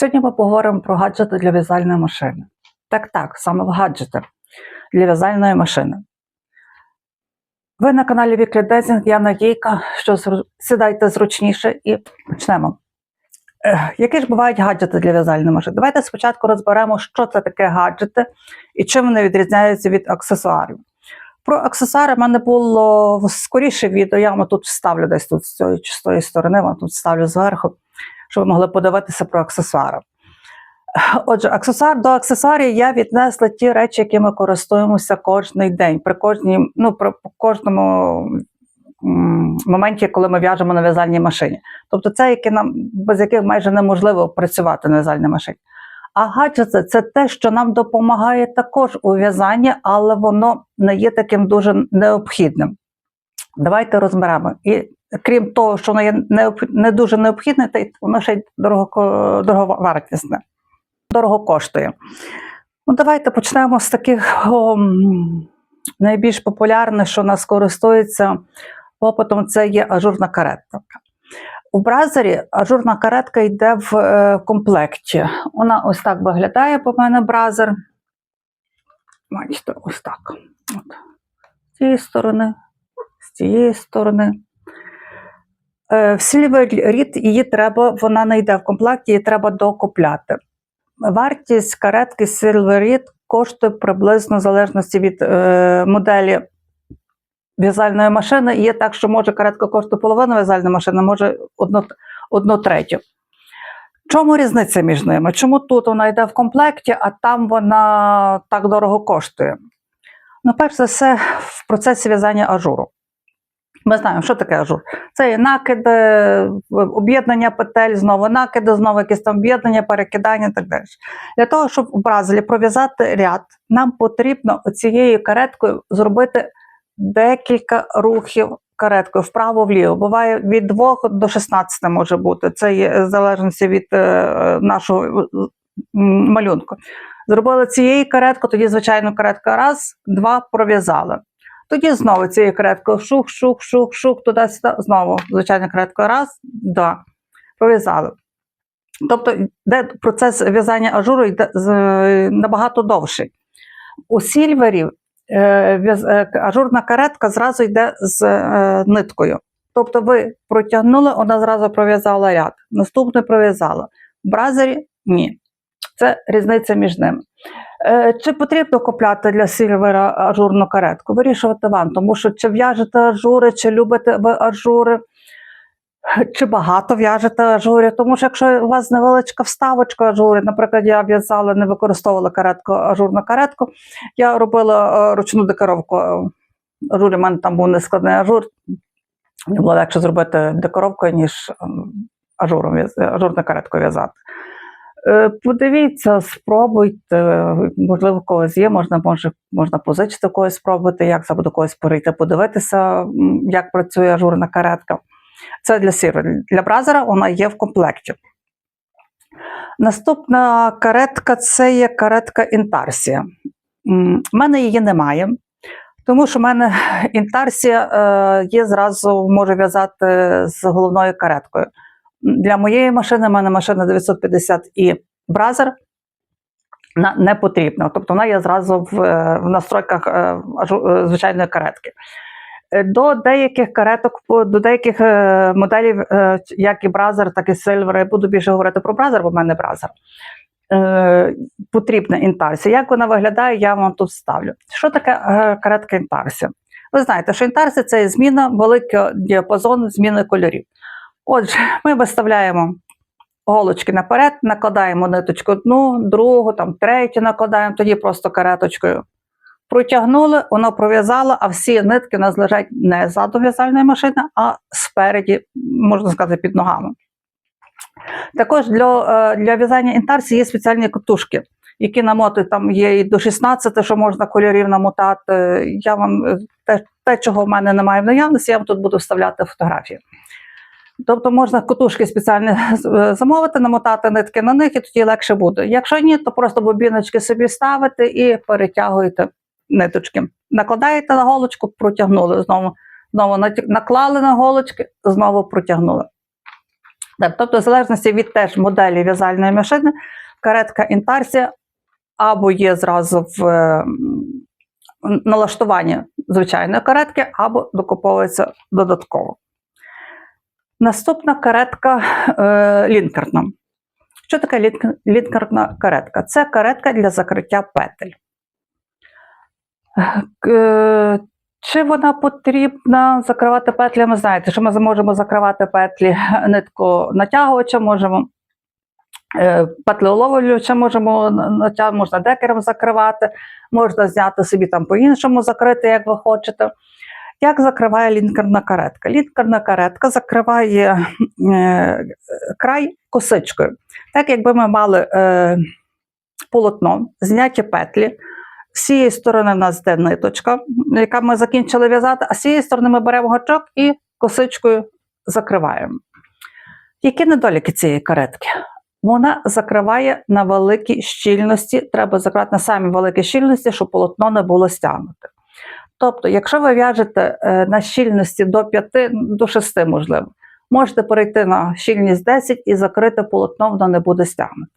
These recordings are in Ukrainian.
Сьогодні ми поговоримо про гаджети для в'язальної машини. Так, так, саме гаджети для в'язальної машини. Ви на каналі Віклі Дезінг, я Надійка, що сідайте зручніше і почнемо. Які ж бувають гаджети для в'язальної машини? Давайте спочатку розберемо, що це таке гаджети і чим вони відрізняються від аксесуарів. Про аксесуари в мене було скоріше відео, я вам тут вставлю десь тут з цієї з сторони, вам тут вставлю зверху, щоб ви могли подивитися про аксесуари. Отже, аксесуар до аксесуарів я віднесла ті речі, якими користуємося кожен день, при кожній, ну, при кожному моменті, коли ми в'яжемо на в'язальній машині. Тобто це, які нам, без яких майже неможливо працювати на в'язальній машині. А гаджети це те, що нам допомагає також у в'язанні, але воно не є таким дуже необхідним. Давайте розберемо. І крім того, що воно є не дуже необхідне, й воно ще й дорого, дороговартісне, дорого коштує. Ну, давайте почнемо з таких о, найбільш популярних, що нас користується попитом, це є ажурна каретка. У бразері ажурна каретка йде в е, комплекті. Вона ось так виглядає по мене бразер. Бачите, ось так. От. З цієї сторони, з цієї сторони. Е, В Silver Reed її треба, вона не йде в комплекті, її треба докупляти. Вартість каретки Silver Reed коштує приблизно в залежності від е, моделі в'язальної машини. Є так, що може каретка коштує половину в'язальної машини, може одну, одну третю. Чому різниця між ними? Чому тут вона йде в комплекті, а там вона так дорого коштує? Ну, перш за все, в процесі в'язання ажуру. Ми знаємо, що таке ажур. Це накиди, об'єднання петель, знову накиди, знову якісь там об'єднання, перекидання і так далі. Для того, щоб у бразилі пров'язати ряд, нам потрібно цією кареткою зробити декілька рухів кареткою вправо-вліво. Буває від 2 до 16 може бути. Це є в залежності від е, нашого малюнку. Зробили цією кареткою, тоді звичайно каретка раз, два пров'язали. Тоді знову цією кареткою шух, шух, шух, шух, туди-сюди, знову звичайно кареткою раз, два, пров'язали. Тобто де процес в'язання ажуру йде набагато довший. У сільверів е, е, ажурна каретка зразу йде з е, ниткою. Тобто ви протягнули, вона зразу пров'язала ряд, наступний пров'язала. В бразері ні. Це різниця між ними. Е, Чи потрібно купляти для сільвера ажурну каретку? Вирішувати вам, тому що чи в'яжете ажури, чи любите ви ажури, чи багато в'яжете ажурі. Тому що якщо у вас невеличка вставочка ажури, наприклад, я в'язала, не використовувала каретку, ажурну каретку, я робила е, ручну декоровку ажурі, у мене там був нескладний ажур. Мені було легше зробити декоровкою, ніж ем, ажуром, ажурну каретку в'язати. Е, Подивіться, спробуйте, можливо, когось є, можна, може, можна позичити когось спробувати, як це до когось перейти, подивитися, як працює ажурна каретка. Це для сіру. Для бразера вона є в комплекті. Наступна каретка це є каретка Інтарсія. У мене її немає, тому що в мене інтарсія е, є зразу, можу в'язати з головною кареткою. Для моєї машини, в мене машина 950 і бразер не потрібно. Тобто вона є зразу в, е, в настройках е, е, звичайної каретки. До деяких кареток, до деяких моделів, як і бразер, так і Silver, я буду більше говорити про бразер, бо в мене бразер. Потрібна інтарсія. Як вона виглядає, я вам тут ставлю. Що таке каретка інтарсія? Ви знаєте, що інтарсія це зміна великого діапазону зміни кольорів. Отже, ми виставляємо голочки наперед, накладаємо ниточку одну, другу, там, третю накладаємо, тоді просто кареточкою протягнули, воно пров'язало, а всі нитки у нас лежать не ззаду в'язальної машини, а спереді, можна сказати, під ногами. Також для, е, для в'язання інтарсії є спеціальні катушки, які намотують, там є і до 16, що можна кольорів намотати. Я вам е, те, те, чого в мене немає в наявності, я вам тут буду вставляти фотографії. Тобто можна катушки спеціально е, замовити, намотати нитки на них, і тоді легше буде. Якщо ні, то просто бобіночки собі ставите і перетягуєте ниточки. Накладаєте на голочку, протягнули знову. Знову наклали на голочки, знову протягнули. Тобто, в залежності від теж моделі в'язальної машини, каретка інтарсія або є зразу в е, налаштуванні звичайної каретки, або докуповується додатково. Наступна каретка е, лінкерна. Що таке лінкерна каретка? Це каретка для закриття петель. Е, Чи вона потрібна закривати петлями? Знаєте, що ми можемо закривати петлі нитку натягувача, можемо е, петлеуловлювача можемо можна декером закривати, можна зняти собі там по-іншому закрити, як ви хочете. Як закриває лінкерна каретка? Лінкерна каретка закриває е, край косичкою. Так, якби ми мали е, полотно, зняті петлі. З цієї сторони в нас йде ниточка, яка ми закінчили в'язати, а з цієї сторони ми беремо гачок і косичкою закриваємо. Які недоліки цієї каретки? Вона закриває на великій щільності, треба закривати на самій великій щільності, щоб полотно не було стягнуте. Тобто, якщо ви в'яжете е, на щільності до 5, до 6, можливо, можете перейти на щільність 10 і закрити полотно, воно не буде стягнуте.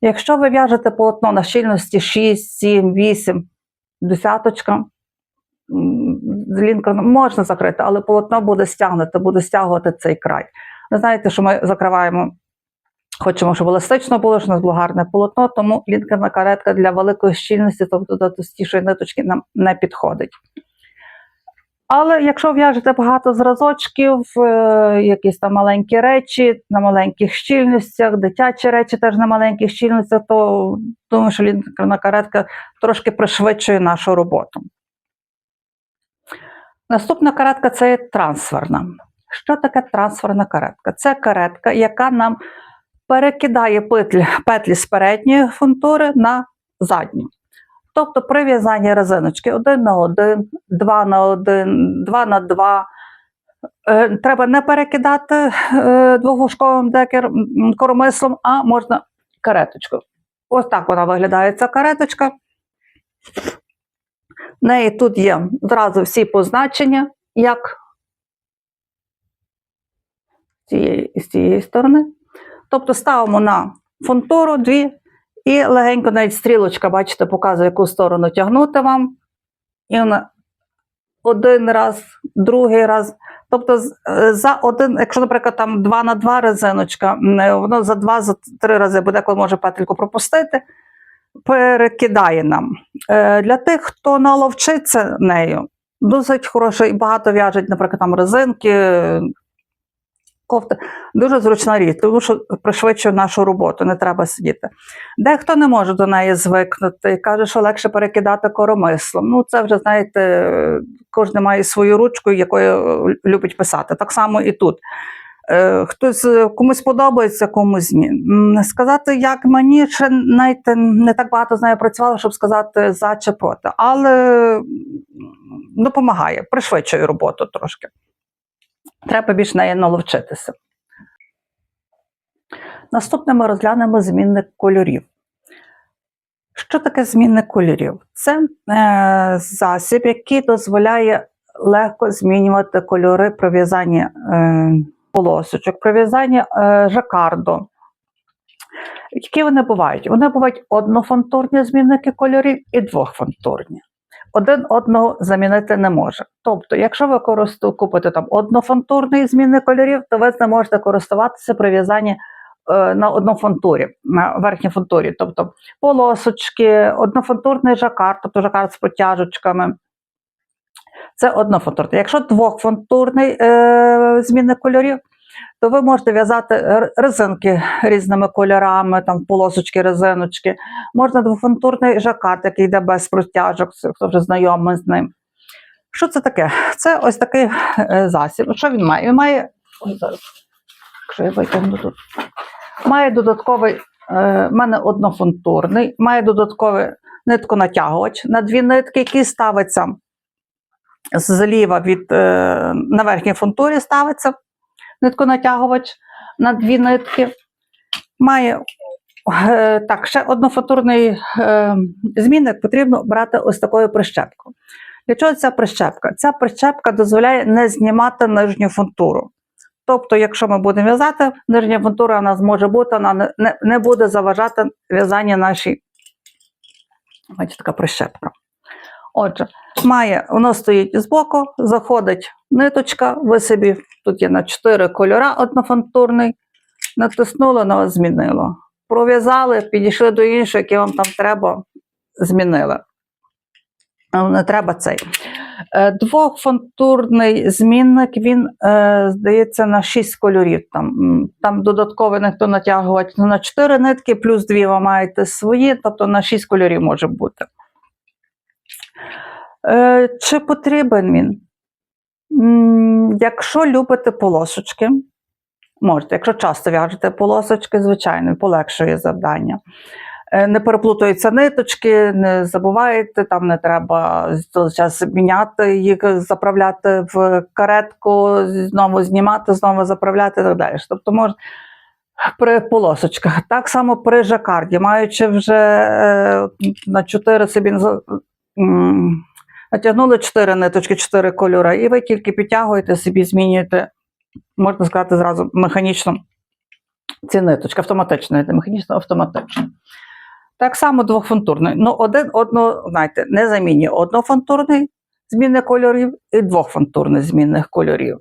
Якщо ви в'яжете полотно на щільності 6, 7, 8, десяточка, з лінкером можна закрити, але полотно буде стягнуте, буде стягувати цей край. Ви знаєте, що ми закриваємо, хочемо, щоб еластично було, щоб у нас було гарне полотно, тому лінкерна каретка для великої щільності, тобто до товстішої ниточки, нам не підходить. Але якщо в'яжете багато зразочків, е, якісь там маленькі речі на маленьких щільностях, дитячі речі теж на маленьких щільностях, то думаю, що лінкерна каретка трошки пришвидшує нашу роботу. Наступна каретка це трансферна. Що таке трансферна каретка? Це каретка, яка нам перекидає петлі, петлі з передньої фунтури на задню. Тобто при в'язанні резиночки 1 на 1, 2 на 1, 2 на 2. Е, Треба не перекидати е, двохвушковим декер м, коромислом, а можна кареточку. Ось так вона виглядає ця кареточка. В неї тут є зразу всі позначення, як з цієї, з цієї сторони. Тобто ставимо на фунтуру дві і легенько навіть стрілочка, бачите, показує, яку сторону тягнути вам. І вона один раз, другий раз. Тобто, е, за один, якщо, наприклад, там 2 на 2 резиночка, е, воно за 2 за 3 рази буде, коли може петельку пропустити, перекидає нам. Е, Для тих, хто наловчиться нею, досить хороше і багато в'яжуть, наприклад, там резинки, е. Дуже зручна річ, тому що пришвидшує нашу роботу, не треба сидіти. Дехто не може до неї звикнути і каже, що легше перекидати коромислом. Ну, це вже, знаєте, кожен має свою ручку, якою е, любить писати. Так само і тут. Е, Хтось е, комусь подобається, комусь ні. Сказати, як мені ще навіть не так багато з нею працювала, щоб сказати за чи проти, але допомагає, пришвидшує роботу трошки. Треба більш неї наловчитися. Наступне ми розглянемо змінник кольорів. Що таке змінник кольорів? Це е, засіб, який дозволяє легко змінювати кольори при в'язанні е, полосочок, при в'язанні е, жакарду. Які вони бувають? Вони бувають однофантурні змінники кольорів і двохфантурні. Один одного замінити не може. Тобто, якщо ви користу, купите там однофантурний змінник кольорів, то ви ним можете користуватися при в'язанні е, на однофантурі, на верхній фантурі. Тобто полосочки, однофантурний жакард, тобто жакард з протяжечками. Це однофантурний. Якщо двохфантурний е, змінник кольорів, то ви можете в'язати резинки різними кольорами, там полосочки, резиночки. Можна двофантурний жакард, який йде без протяжок, хто вже знайомий з ним. Що це таке? Це ось такий е, засіб. Що він має? Він має. Ой, зараз, якщо я витягну тут. Має додатковий, е, в мене однофантурний, має додатковий нитконатягувач на дві нитки, який ставиться зліва від е, на верхній фунтурі ставиться нитконатягувач на дві нитки. Має е, так, ще однофантурний е, змінник потрібно брати ось такою прищепкою. Для чого ця прищепка? Ця прищепка дозволяє не знімати нижню фунтуру. Тобто, якщо ми будемо в'язати, нижня фунтура у нас може бути, вона не, не буде заважати в'язання нашій. Бачите, така прищепка. Отже, має, воно стоїть збоку, заходить ниточка, ви собі, тут є на 4 кольора однофантурний, натиснули, на змінило. Пров'язали, підійшли до іншого, який вам там треба, змінили. Не треба цей. Е, Двохфантурний змінник, він, е, здається, на 6 кольорів. Там, там додатково ніхто натягувати на 4 нитки, плюс 2 ви маєте свої, тобто на 6 кольорів може бути. Е, Чи потрібен він? Якщо любите полосочки, можете. Якщо часто в'яжете полосочки, звичайно, полегшує завдання. Е, Не переплутуються ниточки, не забувайте, там не треба час міняти їх, заправляти в каретку, знову знімати, знову заправляти і так далі. Тобто можна при полосочках. Так само при жакарді, маючи вже е, на 4 собі натягнули 4 ниточки, 4 кольори, і ви тільки підтягуєте собі, змінюєте, можна сказати, зразу механічно ці ниточки, автоматично, не механічно, автоматично. Так само двохфантурний. Ну, один одно, знаєте, не замінює однофантурний змінних кольорів і двохфантурний змінних кольорів.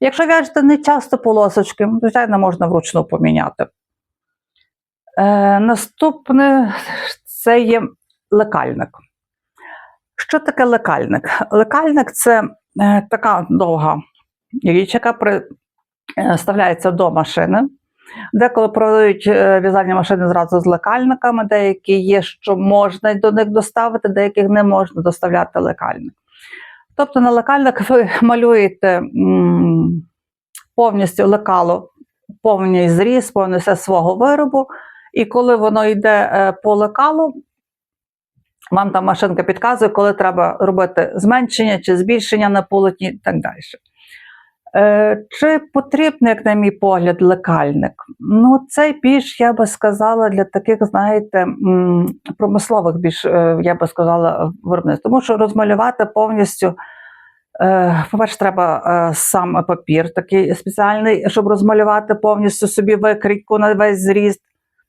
Якщо в'яжете не часто полосочки, звичайно, можна вручну поміняти. Е, наступне це є лекальник. Що таке лекальник? Лекальник це е, така довга річ, яка е, вставляється до машини. Деколи продають е, в'язальні машини зразу з лекальниками, деякі є, що можна до них доставити, деяких не можна доставляти лекальник. Тобто на лекальник ви малюєте повністю лекало, повний зріз, все свого виробу, і коли воно йде по лекалу, вам там машинка підказує, коли треба робити зменшення чи збільшення на полотні і так далі. Е, Чи потрібен, як на мій погляд, лекальник? Ну, це більш, я би сказала, для таких, знаєте, промислових більш, е, я би сказала, виробництв. Тому що розмалювати повністю, е, по-перше, треба сам папір такий спеціальний, щоб розмалювати повністю собі викрійку на весь зріст.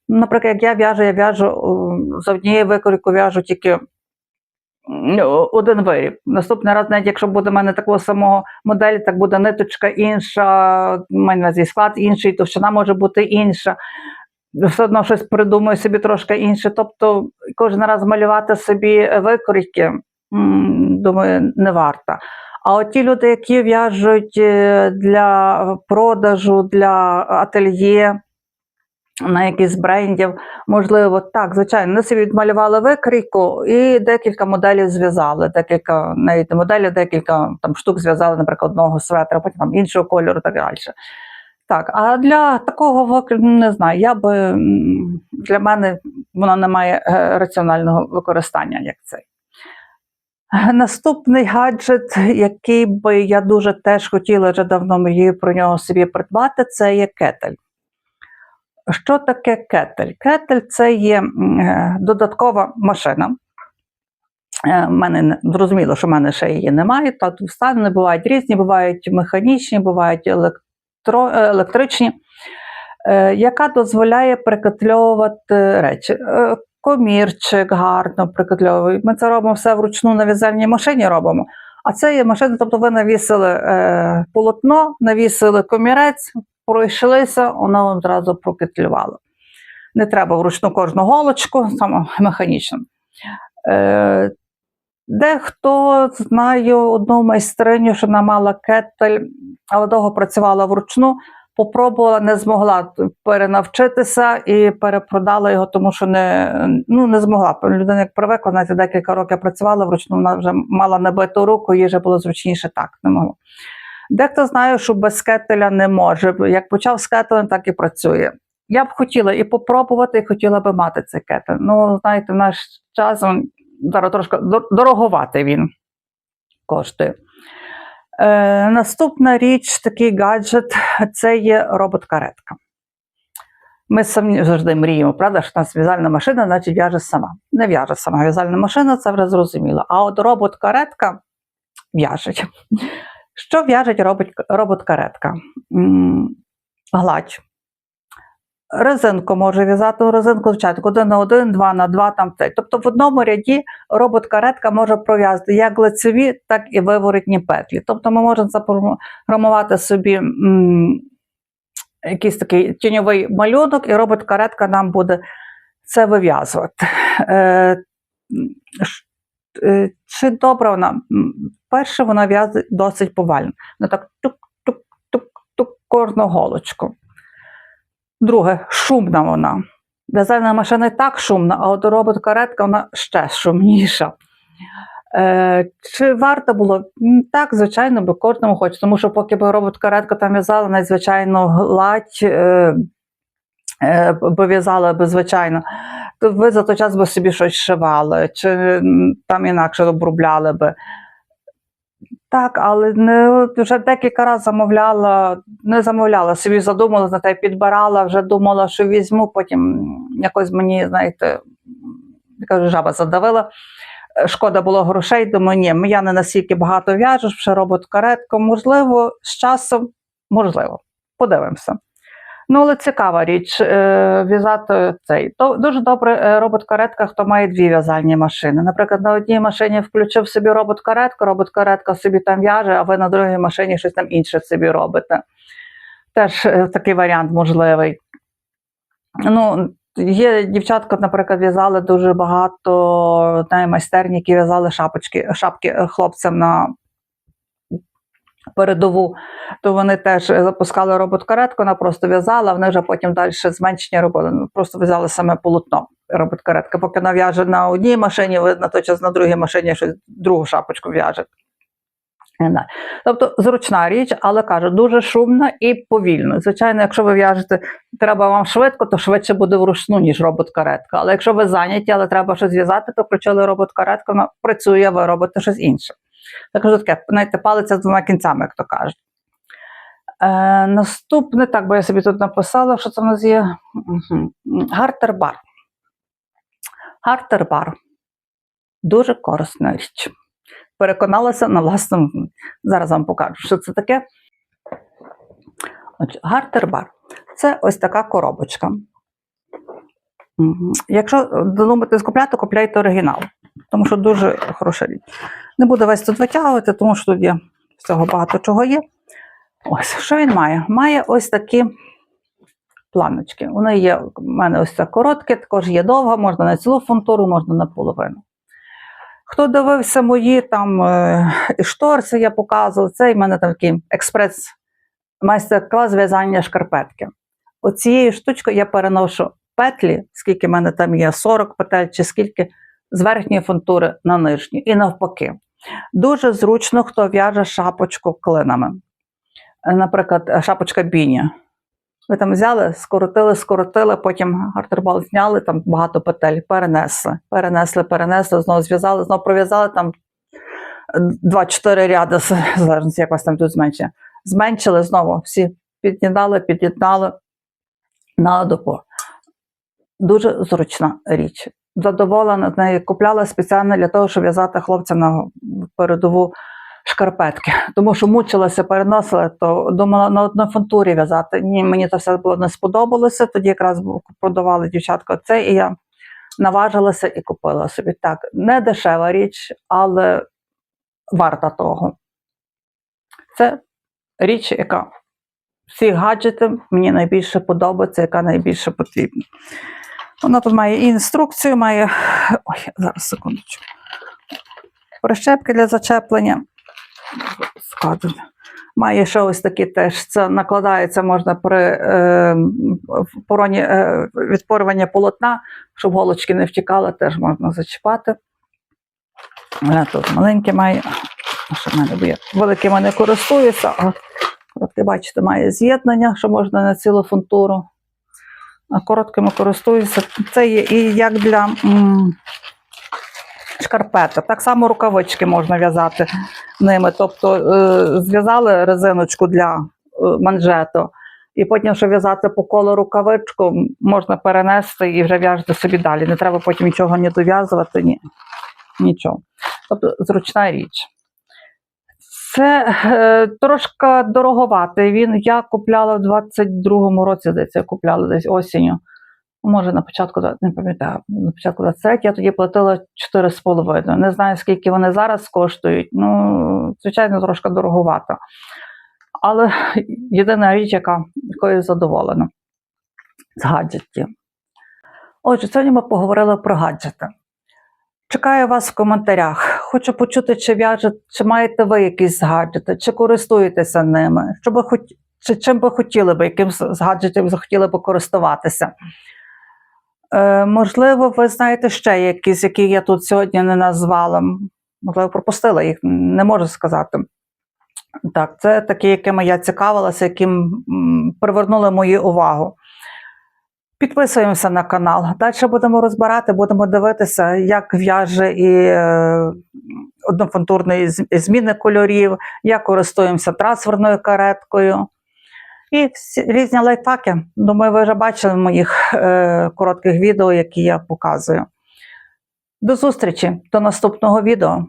Наприклад, як я в'яжу, я в'яжу е, за однією викрійкою в'яжу тільки ну, один виріб. Наступний раз, навіть якщо буде в мене такого самого моделі, так буде ниточка інша, в мене увазі склад інший, товщина може бути інша. Все одно щось придумаю собі трошки інше. Тобто кожен раз малювати собі викрійки, думаю, не варто. А от ті люди, які в'яжуть е, для продажу, для ательє, на якісь брендів, можливо, так, звичайно, вони собі відмалювали викрійку і декілька моделів зв'язали. Декілька навіть моделів, декілька там штук зв'язали, наприклад, одного светра, потім там іншого кольору, так далі. Так, а для такого не знаю, я би для мене вона не має е, раціонального використання, як цей. Наступний гаджет, який би я дуже теж хотіла вже давно мрію про нього собі придбати, це є кетель. Що таке кетель? Кетель це є е, додаткова машина. Е, в мене не- зрозуміло, що в мене ще її немає. Та тут вставлені бувають різні, бувають механічні, бувають електро, е, електричні, е, яка дозволяє прикотльовувати речі. Е, Комірчик гарно прикотльовує. Ми це робимо все вручну на в'язальній машині робимо. А це є машина, тобто ви навісили е, полотно, навісили комірець, пройшлися, воно одразу прокитлювало. Не треба вручну кожну голочку, саме механічно. Е, дехто знаю одну майстриню, що вона мала кетель, але довго працювала вручну, попробувала, не змогла перенавчитися і перепродала його, тому що не, ну, не змогла. Людина як привикла, знаєте, декілька років працювала вручну, вона вже мала набиту руку, їй вже було зручніше так, не могла. Дехто знає, що без кетеля не може. Як почав з кетелем, так і працює. Я б хотіла і попробувати, і хотіла би мати цей кетель. Ну, знаєте, в наш час він зараз трошки дор- дороговатий він коштує. Е, наступна річ, такий гаджет, це є робот-каретка. Ми самі завжди мріємо, правда, що у нас в'язальна машина, значить в'яже сама. Не в'яже сама в'язальна машина, це вже зрозуміло. А от робот-каретка в'яжить. Що в'яжеть робот-каретка? Гладь. Резинку може в'язати у резинку, звичайно, один на один, два на два, там цей. Тобто в одному ряді робот-каретка може пров'язати як лицеві, так і виворотні петлі. Тобто ми можемо запрограмувати собі м, якийсь такий тіньовий малюнок, і робот-каретка нам буде це вив'язувати. Е, чи добра вона? Перше, вона в'язає досить повально. Вона так тук-тук-тук-тук кожну голочку. Друге, шумна вона. В'язальна машина і так шумна, а от робот-каретка вона ще шумніша. Е, чи варто було? Так, звичайно, бо кожному хоче, тому що поки би робот-каретка там в'язала, надзвичайно гладь, е, е, би в'язала би звичайно, то ви за той час би собі щось шивали, чи там інакше обробляли би. Так, але не вже декілька разів замовляла, не замовляла, собі задумала, на те підбирала, вже думала, що візьму, потім якось мені, знаєте, я кажу, жаба задавила. Шкода було грошей, думаю, ні, я не настільки багато в'яжу, ще робот каретку. Можливо, з часом, можливо, подивимося. Ну, але цікава річ е, в'язати цей. То дуже добре е, робот-каретка, хто має дві в'язальні машини. Наприклад, на одній машині включив собі робот-каретку, робот-каретка собі там в'яже, а ви на другій машині щось там інше собі робите. Теж е, такий варіант можливий. Ну, є дівчатка, наприклад, в'язали дуже багато майстерні, які в'язали шапочки, шапки хлопцям на передову, то вони теж запускали робот-каретку, вона просто в'язала, вони вже потім далі зменшення робили. Ну, Просто в'язали саме полотно робот-каретка. Поки вона в'яже на одній машині, на той час на другій машині щось другу шапочку в'яже. Тобто зручна річ, але кажу, дуже шумна і повільно. Звичайно, якщо ви в'яжете, треба вам швидко, то швидше буде вручну, ніж робот-каретка. Але якщо ви зайняті, але треба щось зв'язати, то включили робот-каретку, вона працює, ви робите щось інше. Так кажу таке, знаєте, палиця з двома кінцями, як то кажуть. Е, наступне, так, бо я собі тут написала, що це в нас є. Гартербар. Гартербар. Дуже корисна річ. Переконалася на власному. Зараз вам покажу, що це таке. Гартербар. Це ось така коробочка. Якщо думаєте скупляти, купляйте оригінал, тому що дуже хороша річ. Не буду весь тут витягувати, тому що тут є всього багато чого є. Ось, що він має? Має ось такі планочки. Вони є, у мене ось це коротке, також є довга, можна на цілу фунтуру, можна на половину. Хто дивився мої там е, і шторці, я показувала, це в мене там такий експрес майстер-клас в'язання шкарпетки. Оцією штучкою я переношу петлі, скільки в мене там є, 40 петель чи скільки, з верхньої фунтури на нижню і навпаки. Дуже зручно, хто в'яже шапочку клинами. Е, Наприклад, е, шапочка біні. Ви там взяли, скоротили, скоротили, потім гартербал зняли, там багато петель, перенесли, перенесли, перенесли, знову зв'язали, знову пров'язали там 2-4 ряди, з- в як вас там тут зменшення. Зменшили знову, всі під'єднали, під'єднали на допор. Дуже зручна річ. Задоволена з нею, купляла спеціально для того, щоб в'язати хлопцям на передову шкарпетки. Тому що мучилася, переносила, то думала на одній фунтурі в'язати. Ні, мені це все було не сподобалося. Тоді якраз продавали дівчатка це, і я наважилася і купила собі. Так, не дешева річ, але варта того. Це річ, яка всі гаджети мені найбільше подобається, яка найбільше потрібна. Вона тут має інструкцію, має. Ой, зараз секундочку. Прищепки для зачеплення. Складу. Має ще ось такі теж. Це накладається можна при е, пороні е, відпорювання полотна, щоб голочки не втікали, теж можна зачіпати. Е, Тут маленькі має. Що в мене я великими не користуюся, а от ви бачите, має з'єднання, що можна на цілу фунтуру. Короткими користуюся. Це є і як для м, шкарпеток. Так само рукавички можна в'язати ними. Тобто е, зв'язали резиночку для е, манжету, і потім, щоб в'язати по колу рукавичку, можна перенести і вже в'яжете собі далі. Не треба потім нічого не дов'язувати, ні. Нічого. Тобто зручна річ. Це е, трошки дороговатий. Він я купляла в 22-му році, здається, купляла десь осінню. Може, на початку, не пам'ятаю, на початку 23 я тоді платила 4,5. Не знаю, скільки вони зараз коштують. Ну, звичайно, трошки дороговато. Але єдина річ, яка якою задоволена з гаджетів. Отже, сьогодні ми поговорили про гаджети. Чекаю вас в коментарях. Хочу почути, чи в'яже, чи маєте ви якісь гаджети, чи користуєтеся ними, що би хоч, чи чим би хотіли би, яким з захотіли би користуватися. Е, можливо, ви знаєте ще якісь, які я тут сьогодні не назвала. Можливо, пропустила їх, не можу сказати. Так, це такі, якими я цікавилася, які м, привернули мою увагу. Підписуємося на канал. Далі будемо розбирати, будемо дивитися, як в'яже і е, однофантурної зміни кольорів, як користуємося трансферною кареткою. І всі, різні лайфхаки. Думаю, ви вже бачили в моїх е, коротких відео, які я показую. До зустрічі, до наступного відео.